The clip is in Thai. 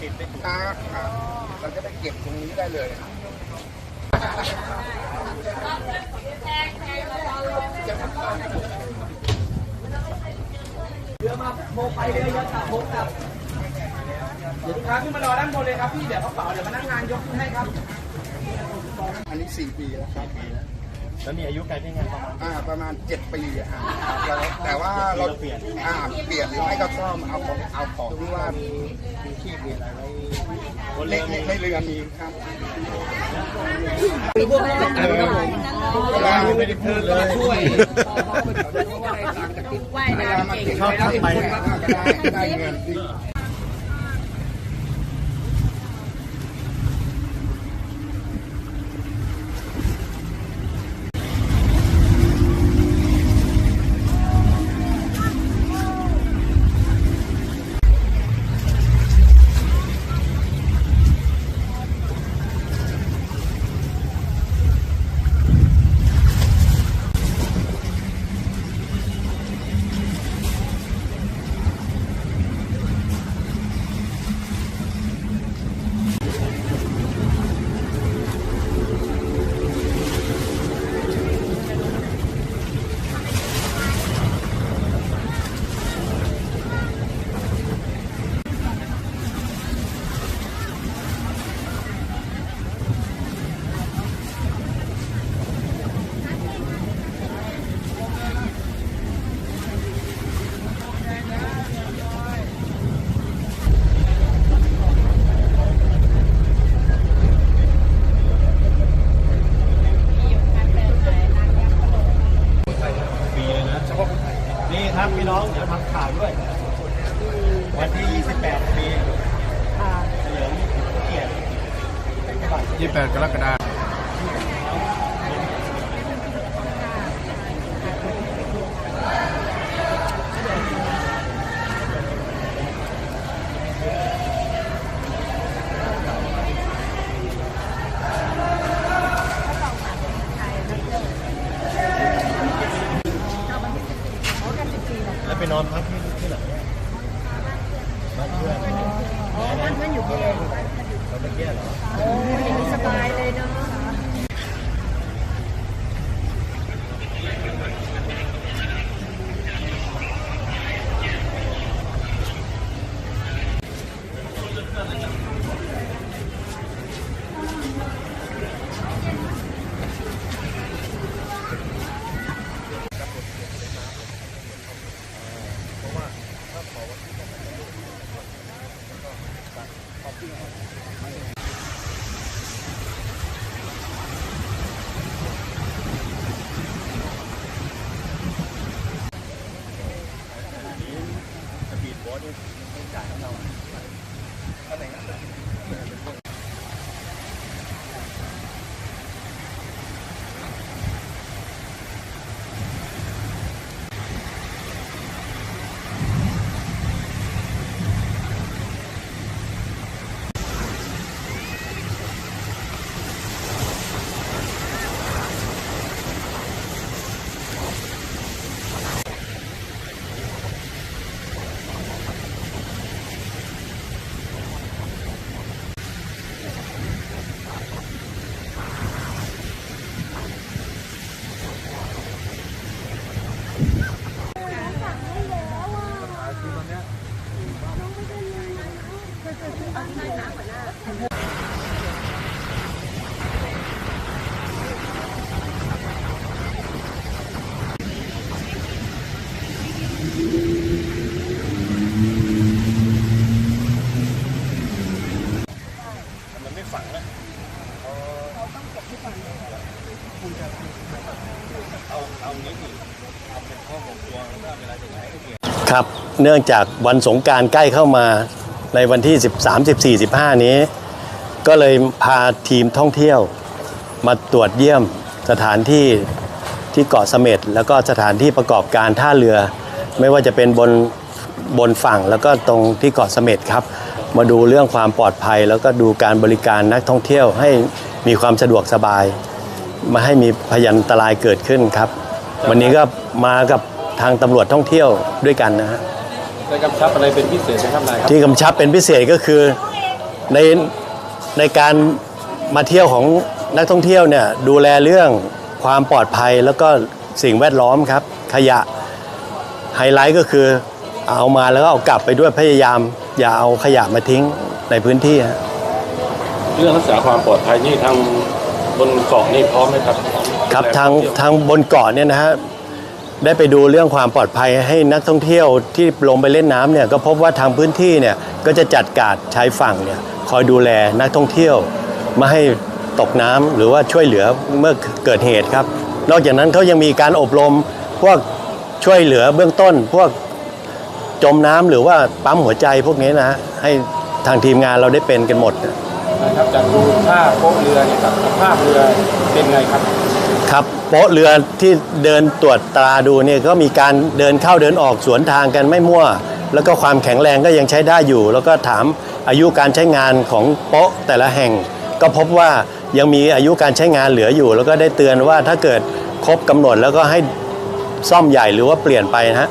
ติดไม่ถูกครับครับเราจะได้เก็บตรงนี้ได้เลยครับเรือมาโมไปเรือเยอะกลับโมกลับเดี๋ยวลูกค้าขึ้นมารอด้านบนเลยครับพี่เดี๋ยวกระเป๋าเดี๋ยวพนักงานยกขึ้นให้ครับ อันนี้สี่ปีแล้วครับแล้วมีอายุการใช้งานประมาณอ่าประมาณเจ็ดปีอะครับแล้วแต่ว่าเราเปลี่ยนอ่าเปลี่ยนหรือไม่ก็ซ่อมเอาของเอาของที่ว่า มีมีขี้มีอะไรไว้บนในเรือในมีในเรือมีครับไม่ได้พูดเลยช่วยว่ายน้ำเก่งชอบไปก็ได้ได้เงิน นี่ครับพี่น้องเดี๋ยวทำข่าวด้วย วันที่ 28 ปีเฉลิมพระเกียรติยี่แปดกรกฎาคม เพื่อนอยู่เพลงเราไปเที่ยวเหรอโอ้ยสบายเลยเนาะ มันไม่ฝังนะเขาต้องกดที่ฝังเอาเอางี้ดิเอาเป็นข้อหกตัวแล้วเวลาจะใช้ก็เกี่ยวครับ เนื่องจากวันสงการใกล้เข้ามา ในวันที่ 13 14 15 นี้ ก็เลยพาทีมท่องเที่ยว มาตรวจเยี่ยมสถานที่ที่เกาะเสม็ดแล้วก็สถานที่ประกอบการท่าเรือ ไม่ว่าจะเป็นบนบนฝั่งแล้วก็ตรงที่เกาะเสม็ดครับ มาดูเรื่องความปลอดภัย แล้วก็ดูการบริการนักท่องเที่ยวให้มีความสะดวกสบาย มาให้มีพยันตรายเกิดขึ้นครับ วันนี้ก็มากับทางตำรวจท่องเที่ยวด้วยกันนะฮะ ได้กำชับอะไรเป็นพิเศษไหมครับนายครับที่กำชับเป็นพิเศษก็คือในในการมาเที่ยวของนักท่องเที่ยวเนี่ยดูแลเรื่องความปลอดภัยแล้วก็สิ่งแวดล้อมครับ ขยะไฮไลท์ก็คือเอามาแล้วก็เอากลับไปด้วยพยายาม อย่าเอาขยะมาทิ้งในพื้นที่ฮะเรื่องรักษาความปลอดภัยนี่ทางบนเกาะนี่พร้อมไหมครับ ครับทางทางบนเกาะเนี่ยนะฮะ ได้ไปดูเรื่องความปลอดภัยให้นักท่องเที่ยวที่ลงไปเล่นน้ำเนี่ยก็พบว่าทางพื้นที่เนี่ยก็จะจัดการชายฝั่งเนี่ยคอยดูแลนักท่องเที่ยวไม่ให้ตกน้ำหรือว่าช่วยเหลือเมื่อเกิดเหตุครับ นอกจากนั้นเขายังมีการอบรมพวกช่วยเหลือเบื้องต้น พวกจมน้ำหรือว่าปั๊มหัวใจพวกนี้นะให้ทางทีมงานเราได้เป็นกันหมด นะครับจากดูท่าโป๊ะเรือเนี่ยครับสภาพเรือเป็นไงครับ ครับโป๊ะเรือที่เดินตรวจตราดูเนี่ยก็มีการเดินเข้าเดินออกสวนทางกันไม่มั่ว แล้วก็ความแข็งแรงก็ยังใช้ได้อยู่ แล้วก็ถามอายุการใช้งานของโป๊ะแต่ละแห่ง ก็พบว่ายังมีอายุการใช้งานเหลืออยู่ แล้วก็ได้เตือนว่าถ้าเกิดครบกำหนดแล้วก็ให้ซ่อมใหญ่หรือว่าเปลี่ยนไปนะฮะ